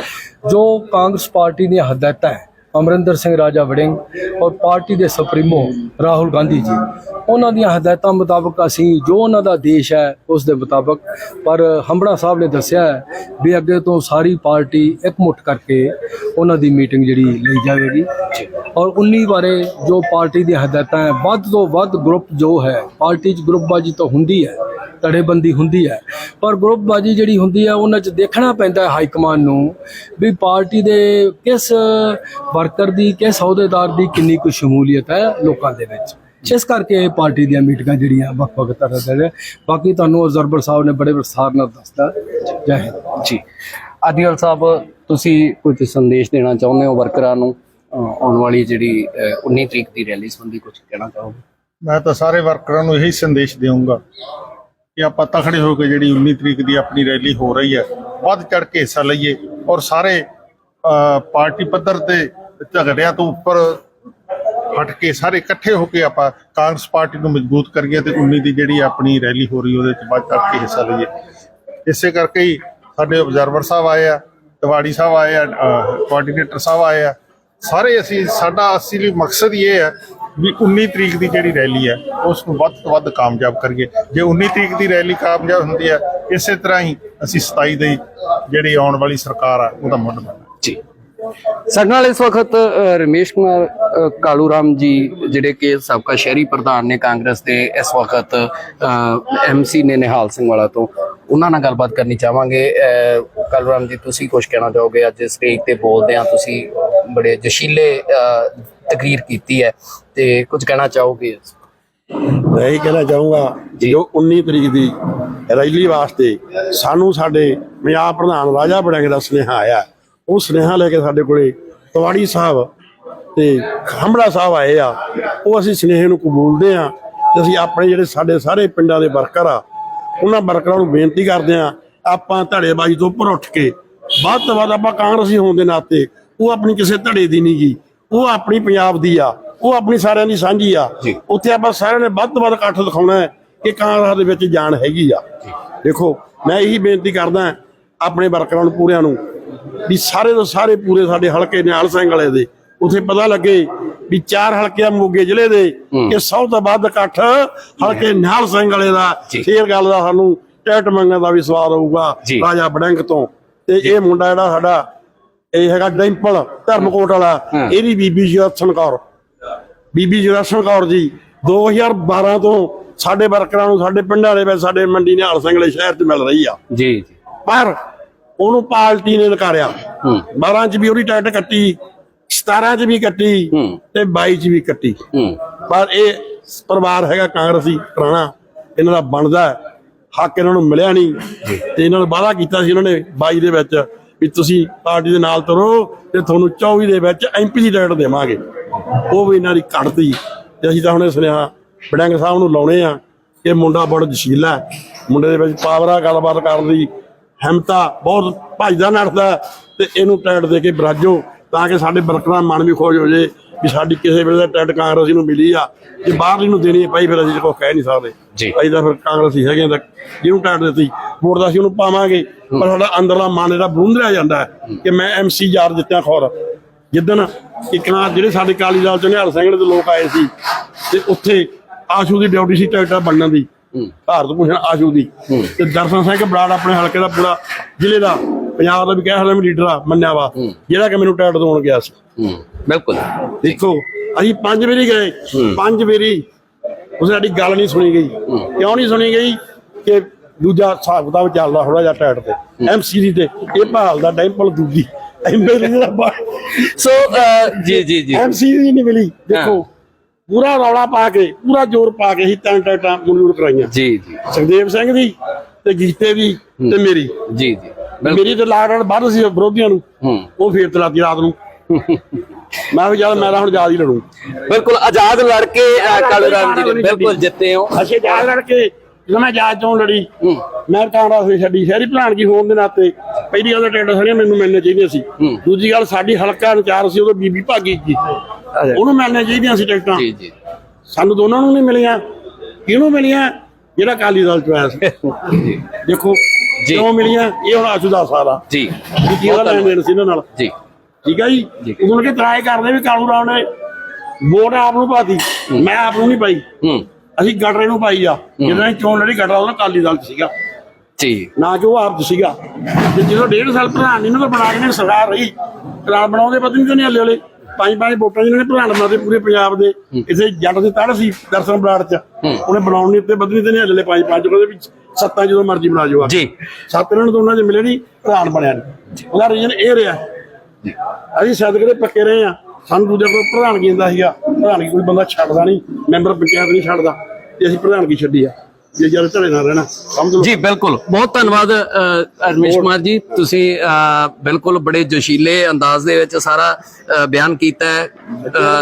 ਜੋ ਕਾਂਗਰਸ ਪਾਰਟੀ ਦੀਆਂ ਹਦਾਇਤਾਂ ਹੈ ਅਮਰਿੰਦਰ ਸਿੰਘ, ਰਾਜਾ ਵੜਿੰਗ ਔਰ ਪਾਰਟੀ ਦੇ ਸੁਪਰੀਮੋ ਰਾਹੁਲ ਗਾਂਧੀ ਜੀ। ਉਹਨਾਂ ਦੀਆਂ ਹਦਾਇਤਾਂ ਮੁਤਾਬਕ ਅਸੀਂ ਜੋ ਉਹਨਾਂ ਦਾ ਦੇਸ਼ ਹੈ, ਉਸ ਦੇ ਮੁਤਾਬਕ, ਪਰ ਹੰਬੜਾ ਸਾਹਿਬ ਨੇ ਦੱਸਿਆ ਹੈ ਵੀ ਅੱਗੇ ਤੋਂ ਸਾਰੀ ਪਾਰਟੀ ਇਕਮੁੱਠ ਕਰਕੇ ਉਹਨਾਂ ਦੀ ਮੀਟਿੰਗ ਜਿਹੜੀ ਲਈ ਜਾਵੇਗੀ। ਔਰ 19 ਬਾਰੇ ਜੋ ਪਾਰਟੀ ਦੀਆਂ ਹਦਾਇਤਾਂ ਹੈ, ਵੱਧ ਤੋਂ ਵੱਧ ਗਰੁੱਪ ਜੋ ਹੈ, ਪਾਰਟੀ 'ਚ ਗਰੁੱਪਬਾਜੀ ਤਾਂ ਹੁੰਦੀ ਹੈ, ਧੜੇਬੰਦੀ ਹੁੰਦੀ ਹੈ, ਪਰ ਗਰੁੱਪਬਾਜੀ ਜਿਹੜੀ ਹੁੰਦੀ ਹੈ, ਉਹਨਾਂ 'ਚ ਦੇਖਣਾ ਪੈਂਦਾ ਹੈ ਹਾਈ ਕਮਾਂਡ ਨੂੰ ਵੀ ਪਾਰਟੀ ਦੇ ਕਿਸ ਵਰਕਰ ਦੀ ਕਿਸ ਅਹੁਦੇਦਾਰ ਦੀ ਕਿੰਨੀ ਕੁ ਸ਼ਮੂਲੀਅਤ ਹੈ ਲੋਕਾਂ ਦੇ ਵਿੱਚ? ਇਸ ਕਰਕੇ ਇਹ ਪਾਰਟੀ ਦੀਆਂ ਮੀਟਿੰਗਾਂ ਜਿਹੜੀਆਂ ਵੱਖ-ਵੱਖ ਤਰ੍ਹਾਂ ਦੇ ਬਾਕੀ ਤੁਹਾਨੂੰ ਅਬਜ਼ਰਵਰ ਸਾਹਿਬ ਨੇ ਬੜੇ ਵਿਸਥਾਰ ਨਾਲ ਦੱਸਦਾ ਜੈ ਹਿੰਦ। ਜੀ। ਆਦੀਵਾਲ ਸਾਹਿਬ ਤੁਸੀਂ ਕੁਝ ਸੰਦੇਸ਼ ਦੇਣਾ ਚਾਹੁੰਦੇ ਹੋ ਵਰਕਰਾਂ ਨੂੰ? ਆਉਣ ਵਾਲੀ ਜਿਹੜੀ ਅ, 19 ਤਰੀਕ ਦੀ ਰੈਲੀ ਸੰਬੰਧੀ ਕੁਝ ਕਹਿਣਾ ਚਾਹੋਗੇ? ਮੈਂ ਤਾਂ ਸਾਰੇ ਵਰਕਰਾਂ ਨੂੰ ਇਹੀ ਸੰਦੇਸ਼ ਦੇਵਾਂਗਾ ਕਿ ਆਪਾਂ ਤਖੜੇ ਹੋ ਕੇ ਜਿਹੜੀ 19 ਤਰੀਕ ਦੀ ਆਪਣੀ ਰੈਲੀ ਹੋ ਰਹੀ ਹੈ ਵੱਧ ਚੜ ਕੇ ਹਿੱਸਾ ਲਈਏ ਔਰ ਸਾਰੇ ਪਾਰਟੀ ਪੱਧਰ ਤੇ ਝਗੜਿਆਂ ਤੋਂ ਉੱਪਰ ਹਟ ਕੇ ਸਾਰੇ ਇਕੱਠੇ ਹੋ ਕੇ ਆਪਾਂ ਕਾਂਗਰਸ ਪਾਰਟੀ ਨੂੰ ਮਜ਼ਬੂਤ ਕਰੀਏ ਤੇ 19 ਦੀ ਜਿਹੜੀ ਆਪਣੀ ਰੈਲੀ ਹੋ ਰਹੀ ਉਹਦੇ 'ਚ ਵੱਧ ਚੜ ਕੇ ਹਿੱਸਾ ਲਈਏ। ਇਸੇ ਕਰਕੇ ਹੀ ਸਾਡੇ ਆਬਜ਼ਰਵਰ ਸਾਹਿਬ ਆਏ ਆ, ਤਿਵਾੜੀ ਸਾਹਿਬ ਆਏ ਆ ਕੋਆਰਡੀਨੇਟਰ ਸਾਹਿਬ ਆਏ ਆ। ਸਾਰੇ ਅਸੀਂ, ਸਾਡਾ ਅਸਲੀ ਮਕਸਦ ਇਹ ਹੈ ਵੀ 19 ਤਰੀਕ ਦੀ ਜਿਹੜੀ ਰੈਲੀ ਹੈ ਉਸ ਨੂੰ ਵੱਧ ਤੋਂ ਵੱਧ ਕਾਮਯਾਬ ਕਰੀਏ। ਜੇ 19 ਤਰੀਕ ਦੀ ਰੈਲੀ ਕਾਮਯਾਬ ਹੁੰਦੀ ਹੈ ਇਸੇ ਤਰ੍ਹਾਂ ਹੀ ਅਸੀਂ 27 ਦੀ ਜਿਹੜੀ ਆਉਣ ਵਾਲੀ ਸਰਕਾਰ ਆ, ਉਹਦਾ ਮੁੱਢ ਬਣਨਾ। ਜੀ। ਸਾਡੇ ਨਾਲ ਇਸ ਵਕਤ ਰਮੇਸ਼ ਕੁਮਾਰ ਕਾਲੂ ਰਾਮ ਜੀ ਜਿਹੜੇ ਕਿ ਸਾਬਕਾ ਸ਼ਹਿਰੀ ਪ੍ਰਧਾਨ ਨੇ ਕਾਂਗਰਸ ਦੇ ਇਸ ਵਕਤ ਐਮਸੀ ਨੇ ਨਿਹਾਲ ਸਿੰਘ ਵਾਲਾ ਤੋਂ। ਉਹਨਾਂ ਨਾਲ ਗੱਲਬਾਤ ਕਰਨੀ ਚਾਹਾਂਗੇ। ਕਾਲੂ ਰਾਮ ਜੀ ਤੁਸੀਂ ਕੁਝ ਕਹਿਣਾ ਚਾਹੋਗੇ? ਅੱਜ ਸਟੇਜ ਤੇ ਬੋਲਦੇ ਆ ਤੁਸੀਂ ਬੜੇ ਜਸ਼ੀਲੇ ਤਕਰੀਰ ਕੀਤੀ ਹੈ ਤੇ ਕੁਝ ਕਹਿਣਾ ਚਾਹੋਗੇ? ਮੈਂ ਇਹ ਕਹਿਣਾ ਚਾਹੂੰਗਾ ਜੀ। ਜੋ 19 ਤਰੀਕ ਦੀ ਰੈਲੀ ਵਾਸਤੇ ਸਾਨੂੰ ਸਾਡੇ ਪੰਜਾਬ ਪ੍ਰਧਾਨ ਰਾਜਾ ਬੜਿੰਗ ਦਾ ਸੁਨੇਹਾ ਆਇਆ। ਉਹ ਸੁਨੇਹਾ ਲੈ ਕੇ ਸਾਡੇ ਕੋਲੇ ਤਵਾੜੀ ਸਾਹਿਬ ਤੇ ਖੰਬੜਾ ਸਾਹਿਬ ਆਏ ਆ ਉਹ ਅਸੀਂ ਸੁਨੇਹੇ ਨੂੰ ਕਬੂਲਦੇ ਆ ਤੇ ਅਸੀਂ ਆਪਣੇ ਜਿਹੜੇ ਸਾਡੇ ਸਾਰੇ ਪਿੰਡਾਂ ਦੇ ਵਰਕਰ ਆ ਉਹਨਾਂ ਵਰਕਰਾਂ ਨੂੰ ਬੇਨਤੀ ਕਰਦੇ ਆ ਆਪਾਂ ਧੜੇਬਾਜ਼ੀ ਤੋਂ ਉੱਪਰ ਉੱਠ ਕੇ ਵੱਧ ਤੋਂ ਵੱਧ ਆਪਾਂ ਕਾਂਗਰਸੀ ਹੋਣ ਦੇ ਨਾਤੇ ਉਹ ਆਪਣੀ ਕਿਸੇ ਧੜੇ ਦੀ ਨਹੀਂ ਗੀ ਉਹ ਆਪਣੀ ਪੰਜਾਬ ਦੀ ਆ ਉਹ ਆਪਣੀ ਸਾਰਿਆਂ ਦੀ ਸਾਂਝੀ ਆ। ਉੱਥੇ ਆਪਾਂ ਸਾਰਿਆਂ ਨੇ ਵੱਧ ਤੋਂ ਵੱਧ ਇਕੱਠ ਦਿਖਾਉਣਾ ਹੈ ਕਿ ਕਾਂਗਰਸ ਦੇ ਵਿੱਚ ਜਾਨ ਹੈਗੀ ਆ। ਦੇਖੋ ਮੈਂ ਇਹੀ ਬੇਨਤੀ ਕਰਦਾ ਆਪਣੇ ਵਰਕਰਾਂ ਨੂੰ ਪੂਰਿਆਂ ਨੂੰ ਵੀ ਸਾਰੇ ਤੋਂ ਸਾਰੇ ਪੂਰੇ ਸਾਡੇ ਹਲਕੇ ਨਿਹਾਲ ਸਿੰਘ ਵਾਲੇ ਦੇ। ਉੱਥੇ ਪਤਾ ਲੱਗੇ ਵੀ ਚਾਰ ਹਲਕੇ ਆ ਮੋਗੇ ਜ਼ਿਲ੍ਹੇ ਦੇ ਕਿ ਸਭ ਤੋਂ ਵੱਧ ਇਕੱਠ ਹਲਕੇ ਨਿਹਾਲ ਸਿੰਘ ਵਾਲੇ ਦਾ। ਫੇਰ ਗੱਲ ਦਾ ਸਾਨੂੰ ਟਿਕਟ ਮੰਗਣ ਦਾ ਵੀ ਸਵਾਦ ਆਊਗਾ। ਰਾਜਾ ਬੜਿੰਗ ਤੋਂ। ਤੇ ਇਹ ਮੁੰਡਾ ਜਿਹੜਾ ਸਾਡਾ ਇਹ ਹੈਗਾ ਡੈਂਪਲ ਧਰਮਕੋਟ ਵਾਲਾ। ਇਹਦੀ ਬੀਬੀ ਜਰਸਨ ਕੌਰ। ਬੀਬੀ ਜਰਸਨ ਕੌਰ ਜੀ 2012 ਤੋਂ ਸਾਡੇ ਵਰਕਰਾਂ ਨੂੰ ਸਾਡੇ ਪਿੰਡਾਂ ਵਿੱਚ ਸਾਡੇ ਮੰਡੀ ਨਿਹਾਲ ਸਿੰਘ ਵਾਲੇ ਸ਼ਹਿਰ 'ਚ ਮਿਲ ਰਹੀ ਆ। ਜੀ। ਪਰ ਉਹਨੂੰ ਪਾਰਟੀ ਨੇ ਨਕਾਰਿਆ। ਹੂੰ। 12 ਚ ਵੀ ਉਹਦੀ ਟਿਕਟ ਕੱਟੀ 17 ਚ ਵੀ ਕੱਟੀ। ਤੇ 22 ਚ ਵੀ ਕੱਟੀ। ਪਰ ਇਹ ਪਰਿਵਾਰ ਹੈਗਾ ਕਾਂਗਰਸੀ ਪੁਰਾਣਾ ਇਹਨਾਂ ਦਾ ਬਣਦਾ। ਹੱਕ ਇਹਨਾਂ ਨੂੰ ਮਿਲਿਆ ਨਹੀਂ। ਤੇ ਇਹਨਾਂ ਨੇ ਵਾਅਦਾ ਕੀਤਾ ਸੀ ਇਹਨਾਂ ਨੇ 22 ਦੇ ਵਿੱਚ ਵੀ ਤੁਸੀਂ ਪਾਰਟੀ ਦੇ ਨਾਲ ਤੁਰੋ ਤੇ ਤੁਹਾਨੂੰ 24 ਦੇ ਵਿੱਚ ਐਮਪੀ ਦੀ ਟਿਕਟ ਦੇਵਾਂਗੇ। ਉਹ ਵੀ ਇਹਨਾਂ ਦੀ ਕੱਢਤੀ। ਤੇ ਅਸੀਂ ਤਾਂ ਹੁਣ ਇਹ ਸੁਣਿਆ ਬੜੰਗ ਸਾਹਿਬ ਨੂੰ ਲਾਉਣੇ ਆ ਕਿ ਮੁੰਡਾ ਬੜਾ ਜਸ਼ੀਲਾ ਮੁੰਡੇ ਦੇ ਵਿੱਚ ਪਾਵਰ ਆ ਗੱਲਬਾਤ ਕਰਨ ਦੀ ਹਿੰਮਤਾ ਬਹੁਤ ਭੱਜਦਾ ਨੱਠਦਾ ਤੇ ਇਹਨੂੰ ਟਿਕਟ ਦੇ ਕੇ ਬਰਾਜੋ ਤਾਂ ਕਿ ਸਾਡੇ ਵਰਕਰਾਂ ਦਾ ਮਨ ਵੀ ਖੁਸ਼ ਹੋ ਜੇ ਵੀ ਸਾਡੀ ਕਿਸੇ ਵੇਲੇ ਦਾ ਟਿਕਟ ਕਾਂਗਰਸੀ ਨੂੰ ਮਿਲੀ ਆ। ਜੇ ਬਾਹਰਲੀ ਨੂੰ ਦੇਣੀ ਪਈ ਫਿਰ ਅਸੀਂ ਕੋਈ ਕਹਿ ਨਹੀਂ ਸਕਦੇ। ਅਸੀਂ ਤਾਂ ਫਿਰ ਕਾਂਗਰਸੀ ਹੈਗੇ ਤਾਂ ਜਿਹਨੂੰ ਟਿਕਟ ਦਿੱਤੀ? ਵੋਟ ਤਾਂ ਅਸੀਂ ਉਹਨੂੰ ਪਾਵਾਂਗੇ। ਪਰ ਸਾਡਾ ਅੰਦਰਲਾ ਮਨ ਜਿਹੜਾ ਬਰੂੰਦਰਿਆ ਜਾਂਦਾ ਹੈ ਕਿ ਮੈਂ ਐਮਸੀ ਯਾਰ ਜਿੱਤਿਆ ਖੌਰ। ਜਿੱਦਣ ਇੱਕ ਜਿਹੜੇ ਸਾਡੇ ਕਾਲੀ ਦਾਲ ਚ ਨਿਹਾਲ ਸਿੰਘ ਦੇ ਲੋਕ ਆਏ ਸੀ ਤੇ ਉੱਥੇ ਆਸ਼ੂ ਦੀ ਡਿਊਟੀ ਸੀ ਟਿਕਟਾਂ ਬਣਨ ਦੀ। ਭਾਰਤ ਭੂਸ਼ਣ ਆਸ਼ੂ ਦੀ। ਤੇ ਦਰਸ਼ਨ ਸਿੰਘ ਬਰਾੜ ਆਪਣੇ ਹਲਕੇ ਦਾ ਪੂਰਾ ਜ਼ਿਲ੍ਹੇ ਦਾ ਪੰਜਾਬ ਦਾ ਵੀ ਕਹਿ ਸਕਦਾ ਲੀਡਰ ਆ ਮੰਨਿਆ ਵਾ। ਜਿਹੜਾ ਕਿ ਮੈਨੂੰ ਟਿਕਟ ਦੇਣ ਗਿਆ ਸੀ। ਬਿਲਕੁਲ। ਦੇਖੋ ਅਸੀਂ ਪੰਜ ਵਾਰੀ ਗਏ। ਪੰਜ ਵਾਰੀ ਉਸ ਸਾਡੀ ਗੱਲ ਨਹੀਂ ਸੁਣੀ ਗਈ। ਕਿਉਂ ਨਹੀਂ ਸੁਣੀ ਗਈ? ਕਿ ਦੂਜਾ ਹਿਸਾਬ ਕਿਤਾਬ ਚੱਲਦਾ ਥੋੜਾ ਜਿਹਾ ਟਾਈਟ ਤੇ ਐਮਸੀ ਦੀ ਤੇ। ਇਹ ਭਾਲਦਾ ਡੈਂਪਲ ਦੂਜੀ। ਐਮਐਲਏ ਦਾ ਸੋ ਅ, ਜੀ ਜੀ ਜੀ। ਐਮਸੀ ਦੀ ਨਹੀਂ ਮਿਲੀ। ਦੇਖੋ ਪੂਰਾ ਰੌਲਾ ਪਾ ਕੇ ਪੂਰਾ ਜ਼ੋਰ ਪਾ ਕੇ ਹੀ ਤਾਂ ਟਾਈਟਾਂ ਮਨਜ਼ੂਰ ਕਰਾਈਆਂ। ਜੀ ਜੀ। ਸੁਖਦੇਵ ਸਿੰਘ ਦੀ ਤੇ ਗੀਤੇ ਦੀ ਤੇ ਮੇਰੀ। ਜੀ ਜੀ। ਮੇਰੀ ਤੇ ਲਾੜ ਵੱਧ ਸੀ ਵਿਰੋਧੀਆਂ ਨੂੰ। ਉਹ ਫੇਰ ਤਲਾਤੀ ਰਾਤ ਨੂੰ। ਮੈਂ ਵੀ ਜਦ ਮੈਂ ਤਾਂ ਹੁਣ ਯਾਦ ਹੀ ਲੜੂ। ਬਿਲਕੁਲ ਆਜ਼ਾਦ ਲੜ ਕੇ ਕਾਲੂ ਰਾਮ ਜੀ ਬਿਲਕੁਲ ਜਿੱਤੇ ਹੋ। ਅਸੀਂ ਜਾ ਲੜ ਕੇ ਜਦੋਂ ਮੈਂ ਜਾਜ ਤੋਂ ਲੜੀ ਮੈਂ ਕਾਂਗਰਸ ਛੱਡੀ ਸ਼ਹਿਰੀ ਪ੍ਰਧਾਨਗੀ ਹੋਣ ਦੇ ਨਾਤੇ। ਪਹਿਲੀ ਗੱਲ ਤਾਂ ਟਿਕਟ ਸਾਰੀਆਂ ਮੈਨੂੰ ਮਿਲਣੀਆਂ ਚਾਹੀਦੀਆਂ ਸੀ। ਦੂਜੀ ਗੱਲ ਸਾਡੀ ਹਲਕਾ ਇੰਚਾਰਜ ਸੀ ਉਦੋਂ ਬੀਬੀ ਭਾਗੀ ਜੀ। ਉਹਨੂੰ ਮਿਲਣੀਆਂ ਚਾਹੀਦੀਆਂ ਸੀ ਟਿਕਟਾਂ। ਜੀ ਜੀ। ਸਾਨੂੰ ਦੋਨਾਂ ਨੂੰ ਨਹੀਂ ਮਿਲੀਆਂ। ਕਿਹਨੂੰ ਮਿਲੀਆਂ? ਜਿਹੜਾ ਅਕਾਲੀ ਦਲ ਚ ਆਇਆ ਸੀ। ਦੇਖੋ। ਕਿਉਂ ਮਿਲੀਆਂ? ਇਹ ਹੁਣ ਆਸ਼ੂ ਦਾ ਸਾਰਾ। ਜੀ। ਕੀ ਗੱਲ ਲੈਣ ਸੀ ਇਹਨਾਂ ਨਾਲ? ਜੀ। ਠੀਕ ਹੈ ਜੀ। ਉਹਨਾਂ ਕੇ ਤਰਾਏ ਕਰਦੇ ਵੀ ਕਾਲੂ ਰਾਮ ਨੇ ਵੋਟ ਆਪ ਨੂੰ ਪਾਤੀ। ਮੈਂ ਆਪ ਨੂੰ ਨਹੀਂ ਪਾਈ। ਅਸੀਂ ਗਟਰੇ ਨੂੰ ਪਾਈ ਆ। ਜਦੋਂ ਅਸੀਂ ਚੋਣ ਲੜੀ ਗਟਰਾ ਉਹਦਾ ਕਾਲੀ ਦਲ ਚ ਸੀਗਾ। ਜੀ। ਨਾ ਕਿ ਉਹ ਆਪ ਸੀਗਾ। ਤੇ ਜਦੋਂ ਡੇਢ ਸਾਲ ਪ੍ਰਧਾਨ ਨਹੀਂ ਨਾ ਬਣਾ ਕੇ ਨੇ ਸਰਕਾਰ ਰਹੀ ਪ੍ਰਧਾਨ ਬਣਾਉਂਦੇ ਪਤਾ ਨਹੀਂ ਕਿਉਂ ਹੱਲੇ ਵਾਲੇ ਪੰਜ ਪੰਜ ਵੋਟਾਂ ਜਿਹਨਾਂ ਨੇ ਪ੍ਰਧਾਨ ਬਣਾਤੇ ਪੂਰੇ ਪੰਜਾਬ ਦੇ। ਇਸੇ ਜੱਟ ਦੇ ਤੜ ਸੀ ਦਰਸ਼ਨ ਬਰਾੜ ਚ। ਉਹਨੇ ਬਣਾਉਣ ਨਹੀਂ ਉੱਤੇ ਬਦਲੀ ਤੇ ਨਹੀਂ ਹੱਲੇ ਪੰਜ ਪੰਜ ਉਹਦੇ ਵਿੱਚ ਸੱਤਾਂ ਜਦੋਂ ਮਰਜ਼ੀ ਬਣਾ ਜਾਓ ਜੀ। ਸੱਤ ਇਹਨਾਂ ਨੂੰ ਦੋਨਾਂ ਚ ਮਿਲੇ ਨਹੀਂ ਪ੍ਰਧਾਨ ਬਣਿਆ ਨਹੀਂ ਉਹਦਾ ਰੀਜਨ ਇਹ ਰਿਹਾ। ਅਸੀਂ ਸਦਕੇ ਦੇ ਪੱਕੇ ਰਹੇ ਆ ਸਾਨੂੰ ਦੂਜਾ ਕੋਈ ਪ੍ਰਧਾਨਗੀ ਦਿੰਦਾ ਸੀਗਾ। ਪ੍ਰਧਾਨਗੀ ਕੋਈ ਬੰਦਾ ਛੱਡਦਾ ਨਹੀਂ ਮੈਂਬਰ ਪੰਚਾਇਤ ਨਹੀਂ ਛੱਡਦਾ। ਤੇ ਅਸੀਂ ਪ੍ਰਧਾਨਗੀ ਛੱਡੀ ਆ। ਜੇ ਜਦ ਧੜੇ ਨਾਲ ਰਹਿਣਾ, ਸਮਝ ਲਓ। ਜੀ, ਬਿਲਕੁਲ। ਬਹੁਤ ਧੰਨਵਾਦ ਰਮੇਸ਼ ਕੁਮਾਰ ਜੀ। ਤੁਸੀਂ ਬਿਲਕੁਲ ਬੜੇ ਜੋਸ਼ੀਲੇ ਅੰਦਾਜ਼ ਦੇ ਵਿੱਚ ਸਾਰਾ ਬਿਆਨ ਕੀਤਾ ਹੈ।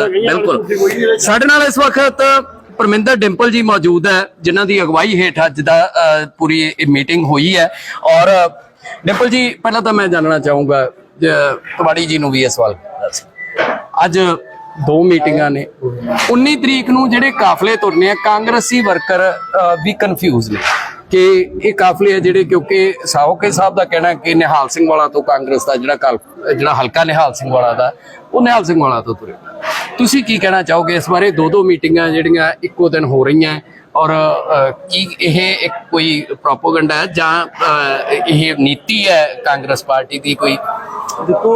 ਬਿਲਕੁਲ। ਸਾਡੇ ਨਾਲ ਇਸ ਵਕਤ ਪਰਮਿੰਦਰ ਡਿੰਪਲ ਜੀ ਮੌਜੂਦ ਹੈ, ਜਿਨ੍ਹਾਂ ਦੀ ਅਗਵਾਈ ਹੇਠ ਅੱਜ ਦਾ ਪੂਰੀ ਮੀਟਿੰਗ ਹੋਈ ਹੈ। ਔਰ, ਡਿੰਪਲ ਜੀ, ਪਹਿਲਾਂ ਤਾਂ ਮੈਂ ਜਾਣਨਾ ਚਾਹੂੰਗਾ ਤਵਾੜੀ ਜੀ ਨੂੰ ਵੀ ਇਹ ਸਵਾਲ ਕਰਨਾ ਸੀ ਅੱਜ ਦੋ ਮੀਟਿੰਗਾਂ ਨੇ। 19 ਤਰੀਕ ਨੂੰ ਜਿਹੜੇ ਕਾਫਲੇ ਤੁਰਨੇ ਆ, ਕਾਂਗਰਸੀ ਵਰਕਰ ਵੀ ਕਨਫਿਊਜ਼ ਨੇ ਕਿ ਇਹ ਕਾਫਲੇ ਆ ਜਿਹੜੇ ਕਿਉਂਕਿ ਸਾਹੋਕੇ ਸਾਹਿਬ ਦਾ ਕਹਿਣਾ ਕਿ ਨਿਹਾਲ ਸਿੰਘ ਵਾਲਾ ਤੋਂ ਕਾਂਗਰਸ ਦਾ ਜਿਹੜਾ ਜਿਹੜਾ ਹਲਕਾ ਨਿਹਾਲ ਸਿੰਘ ਵਾਲਾ ਦਾ, ਉਹ ਨਿਹਾਲ ਸਿੰਘ ਵਾਲਾ ਤੋਂ ਤੁਰੇ ਤੁਸੀਂ ਕੀ ਕਹਿਣਾ ਚਾਹੋਗੇ ਇਸ ਬਾਰੇ? ਦੋ ਦੋ ਮੀਟਿੰਗਾਂ ਜਿਹੜੀਆਂ ਇੱਕੋ ਦਿਨ ਹੋ ਰਹੀਆਂ ਔਰ ਕੀ ਇਹ ਇੱਕ ਕੋਈ ਪ੍ਰੋਪਗੈਂਡਾ ਹੈ ਜਾਂ ਇਹ ਨੀਤੀ ਹੈ ਕਾਂਗਰਸ ਪਾਰਟੀ ਦੀ ਕੋਈ? ਦੇਖੋ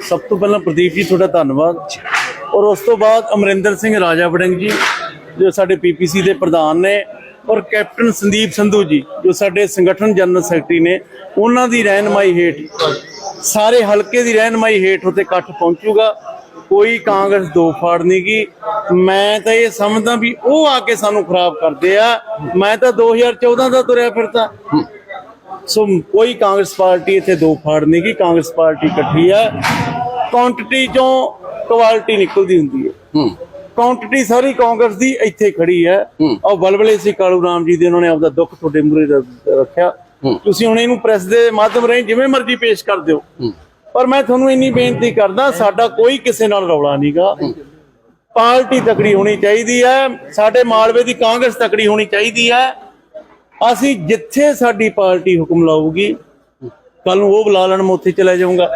ਸਭ ਤੋਂ ਪਹਿਲਾਂ ਪ੍ਰਦੀਪ ਜੀ, ਤੁਹਾਡਾ ਧੰਨਵਾਦ। ਔਰ ਉਸ ਤੋਂ ਬਾਅਦ ਅਮਰਿੰਦਰ ਸਿੰਘ, ਰਾਜਾ ਵੜਿੰਗ ਜੀ, ਜੋ ਸਾਡੇ ਪੀਪੀਸੀ ਦੇ ਪ੍ਰਧਾਨ ਨੇ, ਔਰ ਕੈਪਟਨ ਸੰਦੀਪ ਸੰਧੂ ਜੀ, ਜੋ ਸਾਡੇ ਸੰਗਠਨ ਜਨਰਲ ਸੈਕਟਰੀ ਨੇ, ਉਹਨਾਂ ਦੀ ਰਹਿਨਮਾਈ ਹੇਠ, ਸਾਰੇ ਹਲਕੇ ਦੀ ਰਹਿਨਮਾਈ ਹੇਠ ਉਤੇ ਇਕੱਠ ਪਹੁੰਚੂਗਾ। ਕੋਈ ਕਾਂਗਰਸ ਦੋ ਫਾੜ ਨਹੀਂ ਗੀ। ਮੈਂ ਤਾਂ ਇਹ ਸਮਝਦਾ ਵੀ ਉਹ ਆ ਕੇ ਸਾਨੂੰ ਖਰਾਬ ਕਰਦੇ ਆ। ਮੈਂ ਤਾਂ 2014 ਦਾ ਤੁਰਿਆ ਫਿਰਦਾ। ਸੋ ਕੋਈ ਕਾਂਗਰਸ ਪਾਰਟੀ ਇੱਥੇ ਦੋ ਫਾੜ ਨਹੀਂ ਗੀ ਕਾਂਗਰਸ ਪਾਰਟੀ ਇਕੱਠੀ ਆ। ਕੁਆਂਟੀਟੀ ਚੋਂ ਕੁਆਲਿਟੀ ਨਿਕਲਦੀ ਹੁੰਦੀ ਹੈ। ਹੂੰ। ਕੁਆਂਟੀਟੀ ਸਾਰੀ ਕਾਂਗਰਸ ਦੀ ਇੱਥੇ ਖੜੀ ਹੈ। ਔਰ ਬਲਬਲੇ ਸੀ ਕਾਲੂ ਰਾਮ ਜੀ ਦੇ ਉਹਨਾਂ ਨੇ ਆਪਦਾ ਦੁੱਖ ਤੁਹਾਡੇ ਮੂਹਰੇ ਰ- ਰੱਖਿਆ। ਤੁਸੀਂ ਹੁਣ ਇਹਨੂੰ ਪ੍ਰੈਸ ਦੇ ਮਾਧਿਅਮ ਰਾਹੀਂ ਜਿਵੇਂ ਮਰਜ਼ੀ ਪੇਸ਼ ਕਰ ਦਿਓ। ਪਰ ਮੈਂ ਤੁਹਾਨੂੰ ਇੰਨੀ ਬੇਨਤੀ ਕਰਦਾ ਸਾਡਾ ਕੋਈ ਕਿਸੇ ਨਾਲ ਰੌਲਾ ਨਹੀਂਗਾ ਪਾਰਟੀ ਤਕੜੀ ਹੋਣੀ ਚਾਹੀਦੀ ਹੈ। ਸਾਡੇ ਮਾਲਵੇ ਦੀ ਕਾਂਗਰਸ ਤਕੜੀ ਹੋਣੀ ਚਾਹੀਦੀ ਹੈ। ਅਸੀਂ ਜਿੱਥੇ ਸਾਡੀ ਪਾਰਟੀ ਹੁਕਮ ਲਾਊਗੀ ਕੱਲ ਨੂੰ ਉਹ ਬੁਲਾ ਲੈਣ ਮੈਂ ਉੱਥੇ ਚਲਾ ਜਾਊਂਗਾ।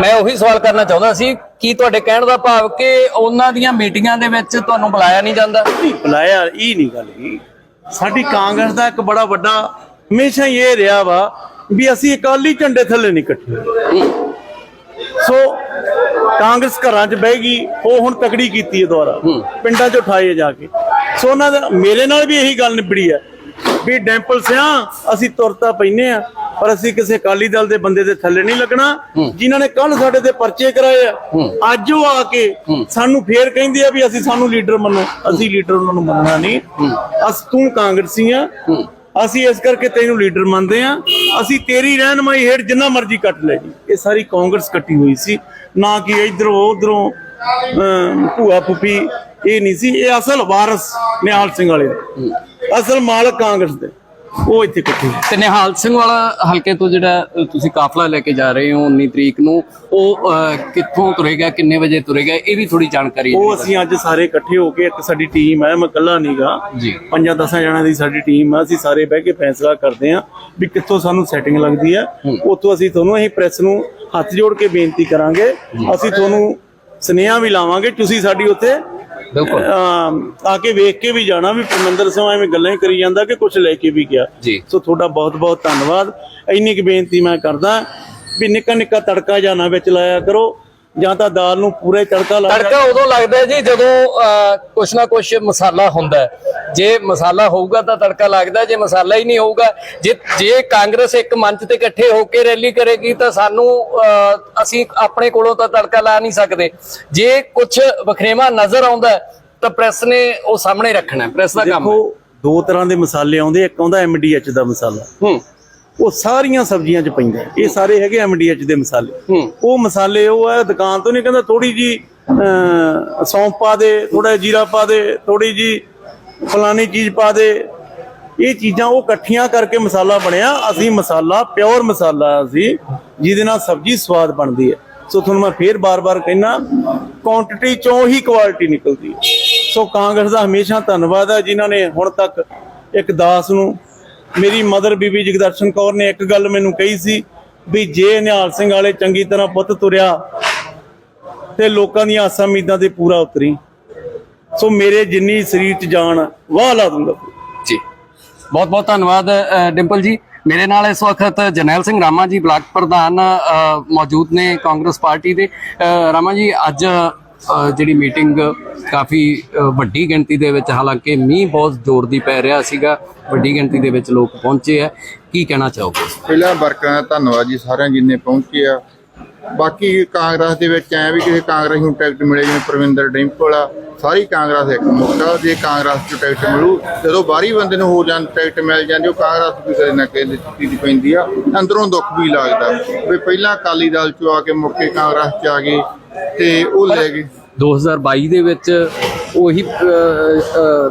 ਮੈਂ ਉਹੀ ਸਵਾਲ ਕਰਨਾ ਚਾਹੁੰਦਾ ਸੀ ਕੀ ਤੁਹਾਡੇ ਕਹਿਣ ਦਾ ਭਾਵ ਕਿ ਉਹਨਾਂ ਦੀਆਂ ਮੀਟਿੰਗਾਂ ਦੇ ਵਿੱਚ ਤੁਹਾਨੂੰ ਬੁਲਾਇਆ ਨਹੀਂ ਜਾਂਦਾ? ਨਹੀਂ ਬੁਲਾਇਆ ਇਹ ਨਹੀਂ ਗੱਲ ਹੀ ਸਾਡੀ ਕਾਂਗਰਸ ਦਾ ਇੱਕ ਬੜਾ ਵੱਡਾ ਹਮੇਸ਼ਾ ਹੀ ਇਹ ਰਿਹਾ ਵਾ ਵੀ ਅਸੀਂ ਅਕਾਲੀ ਝੰਡੇ ਥੱਲੇ ਨਹੀਂ ਇਕੱਠੇ। ਸੋ ਕਾਂਗਰਸ ਘਰਾਂ 'ਚ ਬਹਿ ਗਈ ਉਹ ਹੁਣ ਤਕੜੀ ਕੀਤੀ ਹੈ ਦੁਆਰਾ ਪਿੰਡਾਂ 'ਚ ਉਠਾਏ ਜਾ ਕੇ। ਸੋ ਉਹਨਾਂ ਦਾ ਮੇਰੇ ਨਾਲ ਵੀ ਇਹੀ ਗੱਲ ਨਿਬੜੀ ਹੈ। ਵੀ ਡੈਂਪਲ ਸਿਆ ਅਸੀਂ ਤੁਰਤਾ ਪੈਨੇ ਆ ਪਰ ਅਸੀਂ ਕਿਸੇ ਅਕਾਲੀ ਦਲ ਦੇ ਬੰਦੇ ਦੇ ਥੱਲੇ ਨਹੀਂ ਲੱਗਣਾ ਜਿਨ੍ਹਾਂ ਨੇ ਕੱਲ ਸਾਡੇ ਤੇ ਪਰਚੇ ਕਰਾਏ ਆ। ਅੱਜ ਉਹ ਆ ਕੇ ਸਾਨੂੰ ਫੇਰ ਕਹਿੰਦੇ ਆ ਵੀ ਅਸੀਂ ਸਾਨੂੰ ਲੀਡਰ ਮੰਨੋ ਅਸੀਂ ਲੀਡਰ ਉਹਨਾਂ ਨੂੰ ਮੰਨਣਾ ਨਹੀਂ। ਅਸ ਤੂੰ ਕਾਂਗਰਸੀ ਆ। ਅਸੀਂ ਇਸ ਕਰਕੇ ਤੈਨੂੰ ਲੀਡਰ ਮੰਨਦੇ ਆ। ਅਸੀਂ ਤੇਰੀ ਰਹਿਨਮਾਈ ਹੇਠ ਜਿੰਨਾ ਮਰਜ਼ੀ ਕੱਟ ਲੈ ਜੀ। ਇਹ ਸਾਰੀ ਕਾਂਗਰਸ ਕੱਟੀ ਹੋਈ ਸੀ। ਨਾ ਕਿ ਇਧਰੋਂ ਉਧਰੋਂ ਭੂਆ ਫੁੱਫੀ ਇਹ ਨਹੀਂ ਸੀ। ਇਹ ਅਸਲ ਵਾਰਸ ਨਿਹਾਲ ਸਿੰਘ ਵਾਲੇ। ਅਸਲ ਮਾਲਕ ਕਾਂਗਰਸ ਦੇ। ਉਹ ਇੱਥੇ ਇਕੱਠੇ। ਤੇ ਨਿਹਾਲ ਸਿੰਘ ਵਾਲਾ ਹਲਕੇ ਤੋਂ ਜਿਹੜਾ ਤੁਸੀਂ ਕਾਫਲਾ ਲੈ ਕੇ ਜਾ ਰਹੇ ਹੋ 19 ਤਰੀਕ ਨੂੰ ਉਹ ਕਿੱਥੋਂ ਤੁਰੇਗਾ ਕਿੰਨੇ ਵਜੇ ਤੁਰੇਗਾ ਇਹ ਵੀ ਥੋੜੀ ਜਾਣਕਾਰੀ ਉਹ ਅਸੀਂ ਅੱਜ ਸਾਰੇ ਇਕੱਠੇ ਹੋ ਕੇ ਇੱਕ ਸਾਡੀ ਟੀਮ ਹੈ ਮੈਂ ਇਕੱਲਾ ਨਹੀਂਗਾ ਜੀ। ਪੰਜਾਂ ਦਸਾਂ ਜਣਾਂ ਦੀ ਸਾਡੀ ਟੀਮ ਹੈ ਅਸੀਂ ਸਾਰੇ ਬਹਿ ਕੇ ਫੈਸਲਾ ਕਰਦੇ ਹਾਂ ਵੀ ਕਿੱਥੋਂ ਸਾਨੂੰ ਸੈਟਿੰਗ ਲੱਗਦੀ ਹੈ। ਉੱਥੋਂ ਅਸੀਂ ਤੁਹਾਨੂੰ ਅਸੀਂ ਪ੍ਰੈਸ ਨੂੰ ਹੱਥ ਜੋੜ ਕੇ ਬੇਨਤੀ ਕਰਾਂਗੇ। ਅਸੀਂ ਤੁਹਾਨੂੰ ਸੁਨੇਹਾ ਵੀ ਲਾਵਾਂਗੇ ਤੁਸੀਂ ਸਾਡੀ ਉੱਥੇ ਬਿਲਕੁਲ। ਆ ਕੇ ਵੇਖ ਕੇ ਵੀ ਜਾਣਾ ਵੀ ਪਰਮਿੰਦਰ ਸਿੰਘ ਐਵੇਂ ਗੱਲਾਂ ਹੀ ਕਰੀ ਜਾਂਦਾ ਕਿ ਕੁਝ ਲੈ ਕੇ ਵੀ ਗਿਆ। ਜੀ। ਸੋ ਤੁਹਾਡਾ ਬਹੁਤ ਬਹੁਤ ਧੰਨਵਾਦ। ਇੰਨੀ ਕੁ ਬੇਨਤੀ ਮੈਂ ਕਰਦਾ ਵੀ ਨਿੱਕਾ ਨਿੱਕਾ ਤੜਕਾ ਜਾਂ ਨਾ ਵਿੱਚ ਲਾਇਆ ਕਰੋ। ਜਾਂ ਤਾਂ ਦਾਲ ਨੂੰ ਪੂਰੇ ਤੜਕਾ ਲਾ ਤੜਕਾ ਉਦੋਂ ਲੱਗਦਾ ਹੈ ਜੀ ਜਦੋਂ ਕੁਛ ਨਾ ਕੁਛ ਮਸਾਲਾ ਹੁੰਦਾ। ਜੇ ਮਸਾਲਾ ਹੋਊਗਾ ਤਾਂ ਤੜਕਾ ਲੱਗਦਾ ਜੇ ਮਸਾਲਾ ਹੀ ਨਹੀਂ ਹੋਊਗਾ ਜੇ ਜੇ ਕਾਂਗਰਸ ਇੱਕ ਮੰਚ ਤੇ ਇਕੱਠੇ ਹੋ ਕੇ ਰੈਲੀ ਕਰੇਗੀ ਤਾਂ ਸਾਨੂੰ ਅਸੀਂ ਆਪਣੇ ਕੋਲੋਂ ਤਾਂ ਤੜਕਾ ਲਾ ਨਹੀਂ ਸਕਦੇ। ਜੇ ਕੁਛ ਵਖਰੇਵਾ ਨਜ਼ਰ ਆਉਂਦਾ ਤਾਂ ਪ੍ਰੈਸ ਨੇ ਉਹ ਸਾਹਮਣੇ ਰੱਖਣਾ ਪ੍ਰੈਸ ਦਾ ਕੰਮ ਹੈ। ਦੇਖੋ ਦੋ ਤਰ੍ਹਾਂ ਦੇ ਮਸਾਲੇ ਆਉਂਦੇ ਇੱਕ ਆਉਂਦਾ ਐਮਡੀਐਚ ਦਾ ਮਸਾਲਾ। ਹੂੰ। ਉਹ ਸਾਰੀਆਂ ਸਬਜ਼ੀਆਂ 'ਚ ਪੈਂਦਾ। ਇਹ ਸਾਰੇ ਹੈਗੇ ਐਮਡੀਐਚ ਦੇ ਮਸਾਲੇ। ਉਹ ਮਸਾਲੇ ਉਹ ਹੈ ਦੁਕਾਨ ਤੋਂ ਨਹੀਂ ਕਹਿੰਦਾ ਥੋੜੀ ਜੀ ਸੌਂਫ ਪਾ ਦੇ ਥੋੜਾ ਜੀਰਾ ਪਾ ਦੇ ਥੋੜੀ ਜੀ ਫਲਾਨੀ ਚੀਜ਼ ਪਾ ਦੇ। ਇਹ ਚੀਜ਼ਾਂ ਉਹ ਇਕੱਠੀਆਂ ਕਰਕੇ ਮਸਾਲਾ ਬਣਿਆ। ਅਸੀਂ ਮਸਾਲਾ ਪਿਓਰ ਮਸਾਲਾ ਅਸੀਂ ਜਿਹਦੇ ਨਾਲ ਸਬਜ਼ੀ ਸਵਾਦ ਬਣਦੀ ਹੈ। ਸੋ ਤੁਹਾਨੂੰ ਮੈਂ ਫੇਰ ਬਾਰ-ਬਾਰ ਕਹਿਣਾ ਕੁਆਂਟੀਟੀ ਚੋਂ ਹੀ ਕੁਆਲਿਟੀ ਨਿਕਲਦੀ ਹੈ। ਸੋ ਕਾਂਗਰਸ ਦਾ ਹਮੇਸ਼ਾ ਧੰਨਵਾਦ ਹੈ ਜਿਨ੍ਹਾਂ ਨੇ ਹੁਣ ਤੱਕ ਇੱਕ ਦਾਸ ਨੂੰ ਮੇਰੀ ਮਦਰ ਬੀਬੀ ਜਗਦਰਸ਼ਨ ਕੌਰ ਨੇ ਇੱਕ ਗੱਲ ਮੈਨੂੰ ਕਹੀ ਸੀ ਵੀ ਜੇ ਨਿਹਾਲ ਸਿੰਘ ਵਾਲੇ ਚੰਗੀ ਤਰ੍ਹਾਂ ਪੁੱਤ ਤੁਰਿਆ ਤੇ ਲੋਕਾਂ ਦੀਆਂ ਆਸਾਂ ਉਮੀਦਾਂ ਤੇ ਪੂਰਾ ਉਤਰੀ। ਸੋ ਮੇਰੇ ਜਿੰਨੀ ਸਰੀਰ 'ਚ ਜਾਨ ਵਾਹ ਲਾ ਦੂੰਗਾ। ਜੀ। ਬਹੁਤ ਬਹੁਤ ਧੰਨਵਾਦ ਡਿੰਪਲ ਜੀ। ਮੇਰੇ ਨਾਲ ਇਸ ਵਕਤ ਜਰਨੈਲ ਸਿੰਘ ਰਾਮਾ ਜੀ, ਬਲਾਕ ਪ੍ਰਧਾਨ ਮੌਜੂਦ ਨੇ ਕਾਂਗਰਸ ਪਾਰਟੀ ਦੇ। ਰਾਮਾ ਜੀ, ਅੱਜ ਜਿਹੜੀ ਮੀਟਿੰਗ ਕਾਫੀ ਵੱਡੀ ਗਿਣਤੀ ਦੇ ਵਿੱਚ, ਹਾਲਾਂਕਿ ਮੀਂਹ ਬਹੁਤ ਜ਼ੋਰ ਦੀ ਪੈ ਰਿਹਾ ਸੀਗਾ, ਵੱਡੀ ਗਿਣਤੀ ਦੇ ਵਿੱਚ ਲੋਕ ਪਹੁੰਚੇ ਆ। ਕੀ ਕਹਿਣਾ ਚਾਹੋਗੇ? ਪਹਿਲਾਂ ਵਰਕਰਾਂ ਦਾ ਧੰਨਵਾਦ ਜੀ ਸਾਰਿਆਂ ਜਿੰਨੇ ਪਹੁੰਚੇ ਆ। ਬਾਕੀ ਕਾਂਗਰਸ ਦੇ ਵਿੱਚ ਐ ਵੀ ਕਿਸੇ ਕਾਂਗਰਸ ਨੂੰ ਟਿਕਟ ਮਿਲੇ, ਜਿਵੇਂ ਪ੍ਰਵਿੰਦਰ ਡਿੰਪਲ ਆ, ਸਾਰੀ ਕਾਂਗਰਸ ਇੱਕ ਮੁੱਦਾ ਜੇ ਕਾਂਗਰਸ ਚ ਟਿਕਟ ਮਿਲੂ, ਜਦੋਂ ਬਾਹਰੀ ਬੰਦੇ ਨੂੰ ਹੋ ਜਾਂ ਟਿਕਟ ਮਿਲ ਜਾਂਦੀ ਉਹ ਕਾਂਗਰਸ ਵੀ ਕਦੇ ਨਾ ਕਦੇ ਦੀ ਪੈਂਦੀ ਆ, ਅੰਦਰੋਂ ਦੁੱਖ ਵੀ ਲੱਗਦਾ। ਵੀ ਪਹਿਲਾਂ ਅਕਾਲੀ ਦਲ ਚੋਂ ਆ ਕੇ ਮੁੜ ਕੇ ਕਾਂਗਰਸ ਚ ਆ ਗਏ ਤੇ ਉਹ ਲੈ ਗਏ। 2022 ਦੇ ਵਿੱਚ ਉਹੀ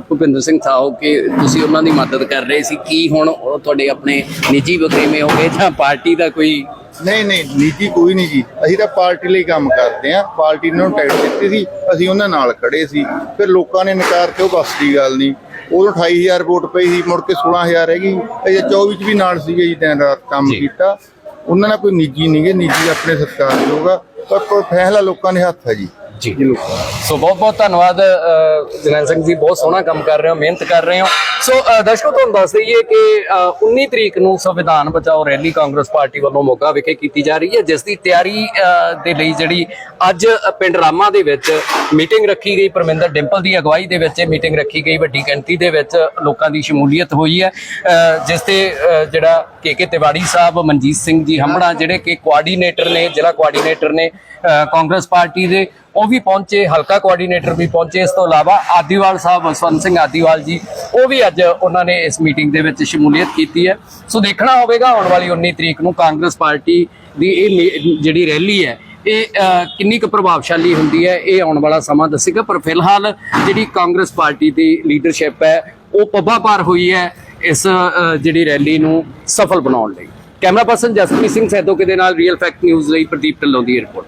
ਭੁਪਿੰਦਰ ਸਿੰਘ ਸਾਹੋ ਕਿ ਤੁਸੀਂ ਉਹਨਾਂ ਦੀ ਮਦਦ ਕਰ ਰਹੇ ਸੀ। ਕੀ ਹੁਣ ਤੁਹਾਡੇ ਆਪਣੇ ਨਿੱਜੀ ਵਕੀਮੇ ਹੋ ਗਏ ਜਾਂ ਪਾਰਟੀ ਦਾ ਕੋਈ? ਨਹੀਂ ਨਹੀਂ ਨੀਤੀ ਕੋਈ ਨਹੀਂ ਜੀ। ਅਸੀਂ ਤਾਂ ਪਾਰਟੀ ਲਈ ਕੰਮ ਕਰਦੇ ਆ ਪਾਰਟੀ ਨੇ ਉਹਨੂੰ ਟਿਕਟ ਦਿੱਤੀ ਸੀ। ਅਸੀਂ ਉਹਨਾਂ ਨਾਲ ਖੜੇ ਸੀ। ਫਿਰ ਲੋਕਾਂ ਨੇ ਇਨਕਾਰ ਤੇ ਉਹ ਬਸ ਦੀ ਗੱਲ ਨਹੀਂ? ਉਦੋਂ 28000 ਵੋਟ ਪਈ ਸੀ ਮੁੜ ਕੇ 16000 ਹੈਗੀ ਅਜੇ 24 ਚ ਵੀ ਨਾਲ ਸੀਗੇ ਜੀ ਦਿਨ ਰਾਤ ਕੰਮ। ਕੀਤਾ। ਉਹਨਾਂ ਨਾਲ ਕੋਈ ਨਿੱਜੀ ਨਹੀਂਗੇ ਨਿੱਜੀ ਆਪਣੇ ਸਤਿਕਾਰ ਹੋਗਾ ਪਰ ਕੋਈ ਫੈਸਲਾ ਲੋਕਾਂ ਦੇ ਹੱਥ ਹੈ ਜੀ। ਜੀ। ਸੋ ਬਹੁਤ ਬਹੁਤ ਧੰਨਵਾਦ ਜਰਨੈਲ ਸਿੰਘ ਜੀ। ਬਹੁਤ ਸੋਹਣਾ ਕੰਮ ਕਰ ਰਹੇ ਹੋ ਮਿਹਨਤ ਕਰ ਰਹੇ ਹੋ। ਸੋ ਦਰਸ਼ਕੋ ਤੁਹਾਨੂੰ ਦੱਸ ਦਈਏ ਕਿ ਅ, 19 ਤਰੀਕ ਨੂੰ ਸੰਵਿਧਾਨ ਬਚਾਓ ਰੈਲੀ ਕਾਂਗਰਸ ਪਾਰਟੀ ਵੱਲੋਂ ਮੋਗਾ ਵਿਖੇ ਕੀਤੀ ਜਾ ਰਹੀ ਹੈ ਜਿਸ ਦੀ ਤਿਆਰੀ ਦੇ ਲਈ ਜਿਹੜੀ ਅੱਜ ਪਿੰਡ ਰਾਮਾ ਦੇ ਵਿੱਚ ਮੀਟਿੰਗ ਰੱਖੀ ਗਈ। ਪਰਮਿੰਦਰ ਡਿੰਪਲ ਦੀ ਅਗਵਾਈ ਦੇ ਵਿੱਚ ਇਹ ਮੀਟਿੰਗ ਰੱਖੀ ਗਈ। ਵੱਡੀ ਗਿਣਤੀ ਦੇ ਵਿੱਚ ਲੋਕਾਂ ਦੀ ਸ਼ਮੂਲੀਅਤ ਹੋਈ ਹੈ। ਜਿਸ ਤੇ ਜਿਹੜਾ ਕੇ ਕੇ ਤਿਵਾੜੀ ਸਾਹਿਬ ਮਨਜੀਤ ਸਿੰਘ ਜੀ ਹੰਬੜਾ ਜਿਹੜੇ ਕਿ ਕੋਆਰਡੀਨੇਟਰ ਨੇ ਜ਼ਿਲ੍ਹਾ ਕੋਆਰਡੀਨੇਟਰ ਨੇ ਕਾਂਗਰਸ ਪਾਰਟੀ ਦੇ ਉਹ ਵੀ ਪਹੁੰਚੇ, ਹਲਕਾ ਕੋਆਰਡੀਨੇਟਰ ਵੀ ਪਹੁੰਚੇ। ਇਸ ਤੋਂ ਇਲਾਵਾ ਆਦੀਵਾਲ ਸਾਹਿਬ ਵਸਵੰਤ ਸਿੰਘ ਆਦੀਵਾਲ ਜੀ, ਉਹ ਵੀ ਅੱਜ ਉਹਨਾਂ ਨੇ ਇਸ ਮੀਟਿੰਗ ਦੇ ਵਿੱਚ ਸ਼ਮੂਲੀਅਤ ਕੀਤੀ ਹੈ। ਸੋ ਦੇਖਣਾ ਹੋਵੇਗਾ, ਆਉਣ ਵਾਲੀ 19 ਤਰੀਕ ਨੂੰ ਕਾਂਗਰਸ ਪਾਰਟੀ ਦੀ ਇਹ ਮੀ- ਜਿਹੜੀ ਰੈਲੀ ਹੈ, ਇਹ ਕਿੰਨੀ ਕੁ ਪ੍ਰਭਾਵਸ਼ਾਲੀ ਹੁੰਦੀ ਹੈ, ਇਹ ਆਉਣ ਵਾਲਾ ਸਮਾਂ ਦੱਸੇਗਾ। ਪਰ ਫਿਲਹਾਲ ਜਿਹੜੀ ਕਾਂਗਰਸ ਪਾਰਟੀ ਦੀ ਲੀਡਰਸ਼ਿਪ ਹੈ, ਉਹ ਪੱਬਾ ਪਾਰ ਹੋਈ ਹੈ ਇਸ ਜਿਹੜੀ ਰੈਲੀ ਨੂੰ ਸਫਲ ਬਣਾਉਣ ਲਈ। ਕੈਮਰਾ ਪਰਸਨ ਜਸਪ੍ਰੀਤ ਸਿੰਘ ਸੈਦੋਕੇ ਦੇ ਨਾਲ ਰੀਅਲ ਫੈਕਟ ਨਿਊਜ਼ ਲਈ ਪ੍ਰਦੀਪ ਢਿੱਲੋਂ ਦੀ ਰਿਪੋਰਟ।